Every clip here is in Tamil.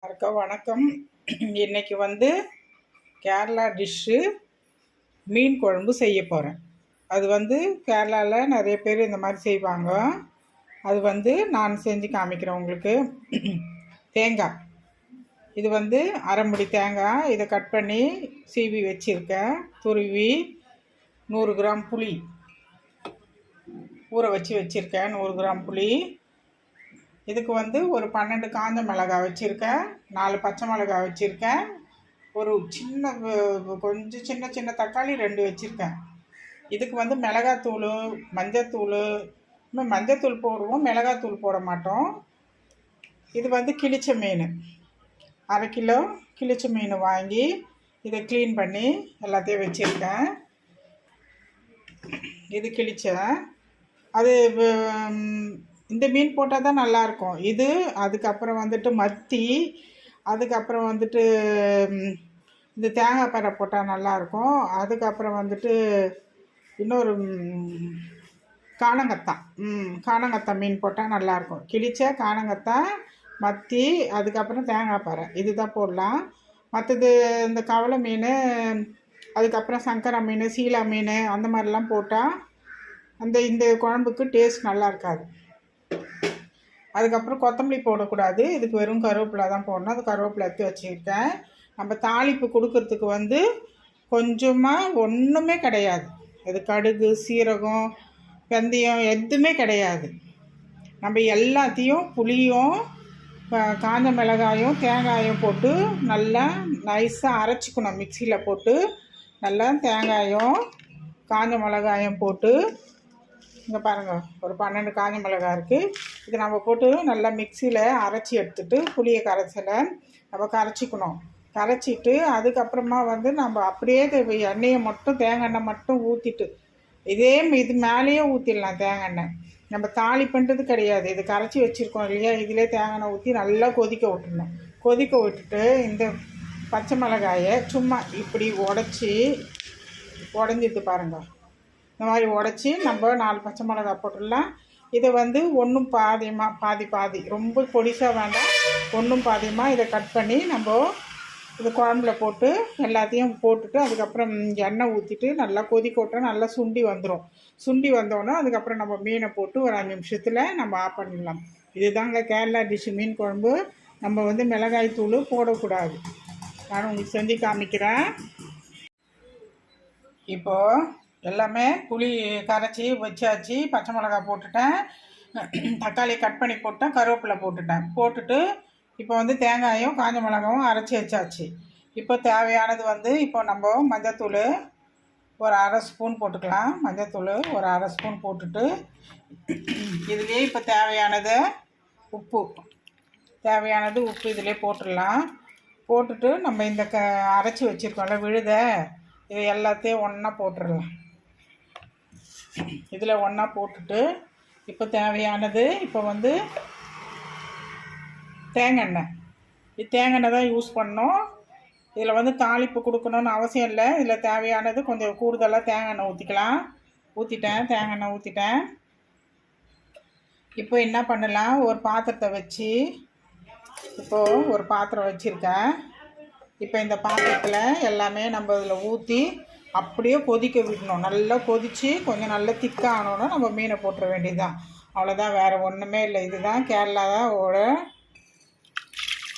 வணக்கம் வணக்கம். இன்னைக்கு வந்து கேரளா டிஷ்ஷு மீன் குழம்பு செய்ய போகிறேன் அது வந்து கேரளாவில் நிறைய பேர் இந்த மாதிரி செய்வாங்க. அது வந்து நான் செஞ்சு காமிக்கிறேன் உங்களுக்கு. தேங்காய். இது வந்து அரைமுடி தேங்காய். இதை கட் பண்ணி சீவி வச்சுருக்கேன். துருவி நூறு கிராம் புளி. ஊற வச்சு வச்சுருக்கேன் நூறு கிராம் புளி. இதுக்கு வந்து ஒரு பன்னெண்டு காஞ்ச மிளகாய் வச்சுருக்கேன் நாலு பச்சை மிளகாய் வச்சுருக்கேன் ஒரு சின்ன கொஞ்சம் சின்ன சின்ன தக்காளி ரெண்டு வச்சுருக்கேன். இதுக்கு வந்து மிளகாத்தூள் மஞ்சத்தூள் இன்னும் மஞ்சத்தூள் போடுவோம் மிளகாத்தூள் போட மாட்டோம். இது வந்து கிளிச்ச மீன் அரை கிலோ கிளிச்ச மீன் வாங்கி இதை க்ளீன் பண்ணி எல்லாத்தையும் வச்சுருக்கேன். இது கிழிச்சேன் அது இந்த மீன் போட்டால் தான் நல்லாயிருக்கும். இது அதுக்கப்புறம் வந்துட்டு மத்தி அதுக்கப்புறம் வந்துட்டு இந்த தேங்காய் பறை போட்டால் நல்லாயிருக்கும். அதுக்கப்புறம் வந்துட்டு இன்னொரு ம், காணங்கத்தான் ம் காணங்கத்தான் மீன் போட்டால் நல்லாயிருக்கும். கிழிச்ச காணங்கத்தான் மத்தி அதுக்கப்புறம் தேங்காய் பாறை இதுதான் போடலாம். மற்றது இந்த கவலை மீன் அதுக்கப்புறம் சங்கரா மீன் சீலா மீன் அந்த மாதிரிலாம் போட்டால் அந்த இந்த குழம்புக்கு டேஸ்ட் நல்லா இருக்காது. அதுக்கப்புறம் கொத்தமல்லி போடக்கூடாது. இதுக்கு வெறும் கருவேப்பிலை தான் போடணும். அது கருவேப்பிலை எடுத்து வச்சுருக்கேன் நம்ம தாளிப்பு கொடுக்கறதுக்கு வந்து கொஞ்சமாக ஒன்றுமே கிடையாது. இது கடுகு சீரகம் வெந்தயம் எதுவுமே கிடையாது. நம்ம எல்லாத்தையும் புளியும் காஞ்ச மிளகாயும் தேங்காயும் போட்டு நல்லா நைஸாக அரைச்சிக்கணும். மிக்சியில் போட்டு நல்லா தேங்காயும் காஞ்ச மிளகாயும் போட்டு இங்கே பாருங்கள் ஒரு பன்னெண்டு காஞ்ச மிளகாய் இருக்குது இது நம்ம போட்டு நல்லா மிக்சியில் அரைச்சி எடுத்துட்டு புளியை கரைச்சல நம்ம கரைச்சிக்கணும். கரைச்சிட்டு அதுக்கப்புறமா வந்து நம்ம அப்படியே எண்ணெயை மட்டும் தேங்காய் எண்ணெய் மட்டும் ஊற்றிட்டு இதே இது மேலேயே ஊற்றிடலாம் தேங்காய் எண்ணெய். நம்ம தாளி பண்ணுறது கிடையாது. இது கரைச்சி வச்சுருக்கோம் இல்லையா? இதிலே தேங்காய் எண்ணெய் ஊற்றி நல்லா கொதிக்க விட்டுடணும். கொதிக்க விட்டுட்டு இந்த பச்சை மிளகாயை சும்மா இப்படி உடச்சி உடஞ்சிட்டு பாருங்கள் இந்த மாதிரி உடச்சி நம்ம நாலு பச்சை மிளகா போட்டுடலாம். இதை வந்து ஒன்றும் பாதியமாக பாதி பாதி. ரொம்ப பொடிசாக வேண்டாம். ஒன்றும் பாதியமாக இதை கட் பண்ணி நம்ம இது குழம்புல போட்டு எல்லாத்தையும் போட்டுட்டு அதுக்கப்புறம் எண்ணெய் ஊற்றிட்டு நல்லா கொதிக்க விட்டா நல்லா சுண்டி வந்துடும் சுண்டி வந்தோடனே அதுக்கப்புறம் நம்ம மீனை போட்டு ஒரு அஞ்சு நிமிஷத்தில் நம்ம ஆஃப் பண்ணிடலாம். இதுதாங்க கேரளா டிஷ்ஷு மீன் குழம்பு. நம்ம வந்து மிளகாய் தூள் போடக்கூடாது. நான் உங்களுக்கு செஞ்சு காமிக்கிறேன். இப்போது எல்லாமே புளி கரைச்சி வச்சாச்சு பச்சை மிளகா போட்டுட்டேன். தக்காளி கட் பண்ணி போட்டேன் கருவேப்பிலை போட்டுட்டேன். போட்டுட்டு இப்போ வந்து தேங்காயும் காஞ்ச மிளகாவும் அரைச்சி வச்சாச்சு. இப்போ தேவையானது வந்து இப்போ நம்ம மஞ்சத்தூள் ஒரு அரை ஸ்பூன் போட்டுக்கலாம். மஞ்சத்தூள் ஒரு அரை ஸ்பூன் போட்டுட்டு இதுலேயே இப்போ தேவையானது உப்பு. தேவையானது உப்பு இதிலே போட்டுடலாம். போட்டுட்டு நம்ம இந்த க அரைச்சி வச்சுருக்கோம்ல விழுத இது எல்லாத்தையும் ஒன்றா போட்டுடலாம். இதில் ஒன்றா போட்டுட்டு இப்போ தேவையானது இப்போ வந்து தேங்காய் எண்ணெய். இது தேங்காய் எண்ணெய் தான் யூஸ் பண்ணோம். இதில் வந்து தாளிப்பு கொடுக்கணும்னு அவசியம் இல்லை. இதில் தேவையானது கொஞ்சம் கூடுதலாக தேங்காய் எண்ணெய் ஊற்றிக்கலாம். ஊற்றிட்டேன். தேங்காய் எண்ணெய் ஊற்றிட்டேன். இப்போ என்ன பண்ணலாம்? ஒரு பாத்திரத்தை வச்சு இப்போது ஒரு பாத்திரம் வச்சுருக்கேன். இப்போ இந்த பாத்திரத்தில் எல்லாமே நம்ம இதில் ஊற்றி அப்படியே கொதிக்க விடணும். நல்லா கொதித்து கொஞ்சம் நல்லா திக்காக ஆனோன்னா நம்ம மீனை போட்டுற வேண்டியதுதான். அவ்வளோதான் வேறு ஒன்றுமே இல்லை. இதுதான் கேரளாவோட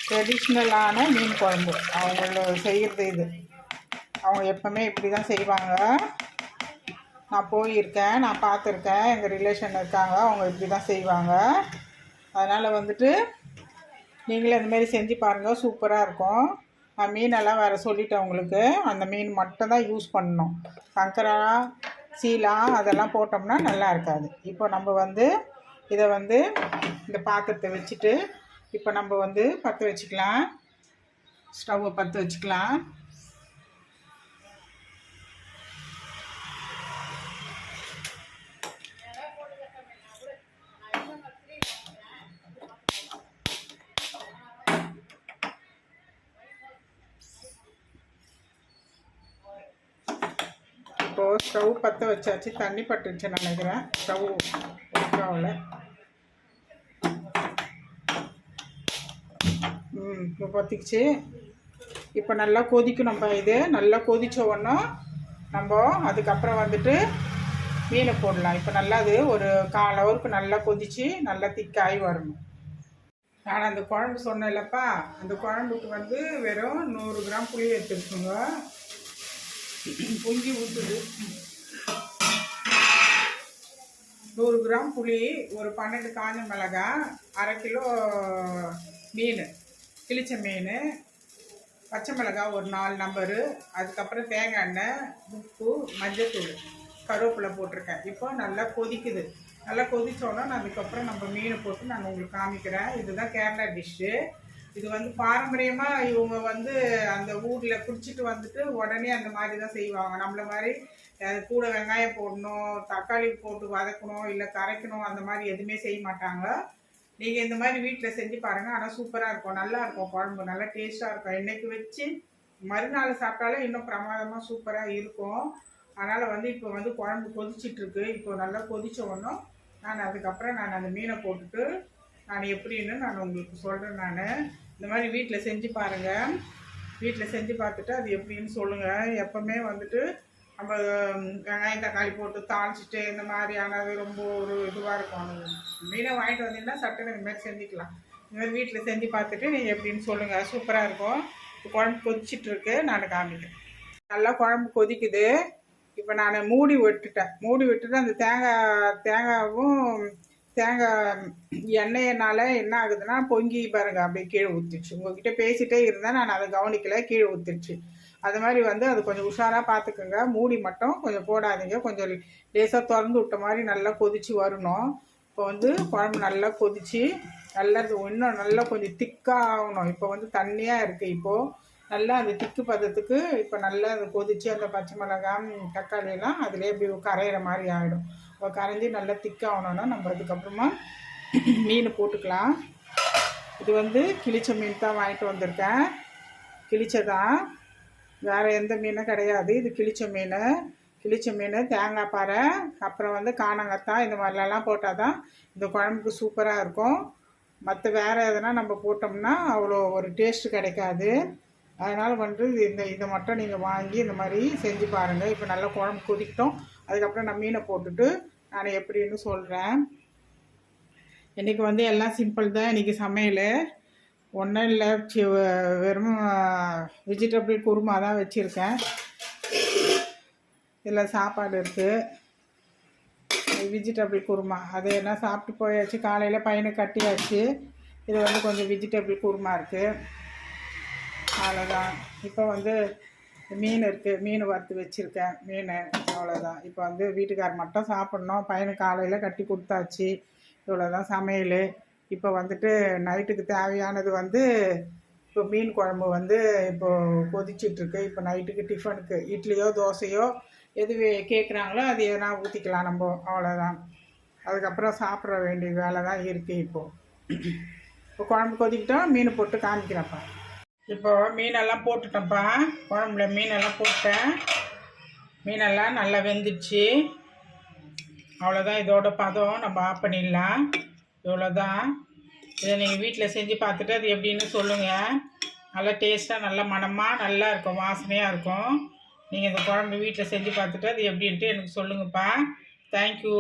ட்ரெடிஷ்னலான மீன் குழம்பு. அவங்கள செய்கிறது இது. அவங்க எப்பவுமே இப்படி தான் செய்வாங்க. நான் போயிருக்கேன் நான் பார்த்துருக்கேன். எங்கள் ரிலேஷன் இருக்காங்க அவங்க இப்படி தான் செய்வாங்க. அதனால் வந்துட்டு நீங்களே அந்தமாரி செஞ்சு பாருங்கள் சூப்பராக இருக்கும். மீனெல்லாம் வேறு சொல்லிட்டேன் உங்களுக்கு. அந்த மீன் மட்டும் தான் யூஸ் பண்ணணும். சங்கரா சீலா அதெல்லாம் போட்டோம்னா நல்லா இருக்காது. இப்போ நம்ம வந்து இதை வந்து இந்த பாத்திரத்தை வச்சுட்டு இப்போ நம்ம வந்து பற்ற வச்சுக்கலாம். ஸ்டவ்வை பற்ற வச்சுக்கலாம் இப்போது ஸ்டவ் பற்ற வச்சாச்சு. தண்ணி பட்டுருச்சு நினைக்கிறேன். ஸ்டவ் ஒர்க்காவில் ம் இப்போ பற்றிக்குச்சு இப்போ நல்லா கொதிக்கும் நம்ம இது. நல்லா கொதிச்ச உடனே நம்ம அதுக்கப்புறம் வந்துட்டு மீனை போடலாம். இப்போ நல்லா அது ஒரு கால் ஹவருக்கு நல்லா கொதிச்சு நல்லா திக்காகி வரணும். நான் அந்த குழம்பு சொன்னேன்லப்பா. அந்த குழம்புக்கு வந்து வெறும் நூறு கிராம் புளி எடுத்துருக்குங்க பொங்கி ஊற்றுது நூறு கிராம் புளி ஒரு பன்னெண்டு காஞ்ச மிளகாய் அரை கிலோ மீன் கிழிச்ச மீன் பச்சை மிளகாய் ஒரு நாலு நம்பரு அதுக்கப்புறம் தேங்காய் எண்ணெய் உப்பு மஞ்சத்தூள் கருவேப்பிலை போட்டிருக்கேன். இப்போ நல்லா கொதிக்குது. நல்லா கொதித்தோன்னா நான் அதுக்கப்புறம் நம்ம மீனை போட்டு நான் உங்களுக்கு காமிக்கிறேன். இதுதான் கேரளா டிஷ்ஷு இது வந்து பாரம்பரியமாக இவங்க வந்து அந்த ஊரில் குடிச்சிட்டு வந்துட்டு உடனே அந்த மாதிரி தான் செய்வாங்க. நம்மள மாதிரி கூட வெங்காயம் போடணும் தக்காளி போட்டு வதக்கணும் இல்லை கரைக்கணும் அந்த மாதிரி எதுவுமே செய்ய மாட்டாங்க. நீங்கள் இந்த மாதிரி வீட்டில் செஞ்சு பாருங்கள் ஆனால் சூப்பராக இருக்கும். நல்லா இருக்கும் குழம்பு. நல்லா டேஸ்ட்டாக இருக்கும். இன்னைக்கு வச்சு மறுநாள் சாப்பிட்டாலும் இன்னும் பிரமாதமாக சூப்பராக இருக்கும். அதனால் வந்து இப்போ வந்து குழம்பு கொதிச்சிட்ருக்கு இப்போ நல்லா கொதித்த உடனே நான் அதுக்கப்புறம் நான் அந்த மீனை போட்டுட்டு நான் எப்படின்னு நான் உங்களுக்கு சொல்கிறேன் நான். இந்த மாதிரி வீட்டில் செஞ்சு பாருங்கள் வீட்டில் செஞ்சு பார்த்துட்டு அது எப்படின்னு சொல்லுங்கள் எப்போவுமே வந்துட்டு நம்ம வெங்காயம் தக்காளி போட்டு தாளிச்சிட்டு இந்த மாதிரியானது ரொம்ப ஒரு இதுவாக இருக்கும். அது மீனை வாங்கிட்டு வந்தீங்கன்னா சட்டுன்னு இந்த மாதிரி செஞ்சுக்கலாம். இந்த மாதிரி வீட்டில் செஞ்சு பார்த்துட்டு நீங்கள் எப்படின்னு சொல்லுங்கள் சூப்பராக இருக்கும். இப்போ குழம்பு கொதிச்சிட்ருக்கு. நான் காமிக்கிறேன். நல்லா குழம்பு கொதிக்குது. இப்போ நான் மூடி விட்டுட்டேன். மூடி விட்டுட்டு அந்த தேங்காய் தேங்காவும் தேங்காய் எண்ணெயினால என்ன ஆகுதுன்னா பொங்கி பாருங்க அப்படியே கீழே ஊற்றிடுச்சு உங்ககிட்ட பேசிட்டே இருந்தேன் நான் அதை கவனிக்கல கீழே ஊற்றிடுச்சு அது மாதிரி வந்து அது கொஞ்சம் உஷாராக பார்த்துக்குங்க மூடி மட்டும் கொஞ்சம் போடாதீங்க. கொஞ்சம் லேசாக திறந்து விட்ட மாதிரி நல்லா கொதிச்சு வரணும். இப்போ வந்து குழம்பு நல்லா கொதிச்சு நல்லா இன்னும் நல்லா கொஞ்சம் திக்காக ஆகணும். இப்போ வந்து தண்ணியாக இருக்குது இப்போது நல்லா அந்த திக்கு பதத்துக்கு இப்போ நல்லா அது கொதிச்சு அந்த பச்சை மிளகாய் தக்காளி எல்லாம் அதிலே இப்படி கரையிற மாதிரி ஆகிடும் கரைஞ்சி நல்லா திக்காகணுன்னா நம்ம அதுக்கப்புறமா மீன் போட்டுக்கலாம். இது வந்து கிழிச்ச மீன் தான் வாங்கிட்டு வந்திருக்கேன். கிழிச்சதான் வேறு எந்த மீனும் கிடையாது. இது கிழிச்ச மீன். கிழிச்ச மீன் தேங்காய் பாறை அப்புறம் வந்து காணங்கத்தான் இந்த மாதிரிலாம் போட்டால் தான் இந்த குழம்புக்கு சூப்பராக இருக்கும். மற்ற வேறு எதனா நம்ம போட்டோம்னா அவ்வளோ ஒரு டேஸ்ட்டு கிடைக்காது. அதனால் வந்து இந்த இதை மட்டும் நீங்கள் வாங்கி இந்த மாதிரி செஞ்சு பாருங்கள் இப்போ நல்லா குழம்பு கொதிக்கிட்டோம். அதுக்கப்புறம் நான் மீனை போட்டுட்டு நான் எப்படின்னு சொல்கிறேன் இன்றைக்கி வந்து எல்லாம் சிம்பிள் தான். இன்றைக்கி சமையல். ஒன்றும் இல்லை. சி வெறும் வெஜிடபிள் குருமா தான் வச்சுருக்கேன். இதில் சாப்பாடு இருக்குது வெஜிடபிள் குருமா. அது என்ன சாப்பிட்டு போயாச்சு. காலையில் பையனை கட்டியாச்சு. இது வந்து கொஞ்சம் வெஜிடபிள் குருமா இருக்குது அவ்வளோதான் இப்போ வந்து மீன் இருக்குது மீன் வறுத்து வச்சுருக்கேன் மீன் அவ்வளோதான் இப்போ வந்து வீட்டுக்கார் மட்டும் சாப்பிட்ணும். பையனுக்கு காலையில் கட்டி கொடுத்தாச்சு. இவ்வளோதான் சமையல். இப்போ வந்துட்டு நைட்டுக்கு தேவையானது வந்து இப்போ மீன் குழம்பு வந்து இப்போது கொதிச்சிட்ருக்கு. இப்போ நைட்டுக்கு டிஃபனுக்கு. இட்லியோ தோசையோ எது கேட்குறாங்களோ அது எதனா ஊற்றிக்கலாம் நம்ம. அவ்வளோதான் அதுக்கப்புறம் சாப்பிட வேண்டிய வேலை தான் இருக்குது இப்போது இப்போ குழம்பு கொதிக்கிட்டோம் மீன் போட்டு காமிக்கிறேன்ப்பா. இப்போ மீனெல்லாம் போட்டுட்டேன்ப்பா. குழம்புல மீனெல்லாம் போட்டேன். மீனெல்லாம் நல்லா வெந்துடுச்சு. அவ்வளோதான் இதோட பதம் நம்ம ஆஃப் பண்ணிடலாம். இவ்வளோதான் இதை நீங்கள் வீட்டில் செஞ்சு பார்த்துட்டு அது எப்படின்னு சொல்லுங்கள் நல்லா டேஸ்ட்டாக நல்லா மணமாக நல்லா இருக்கும். வாசனையாக இருக்கும். நீங்கள் இந்த குழம்பு வீட்டில் செஞ்சு பார்த்துட்டு அது எப்படின்ட்டு எனக்கு சொல்லுங்கப்பா. தேங்க்யூ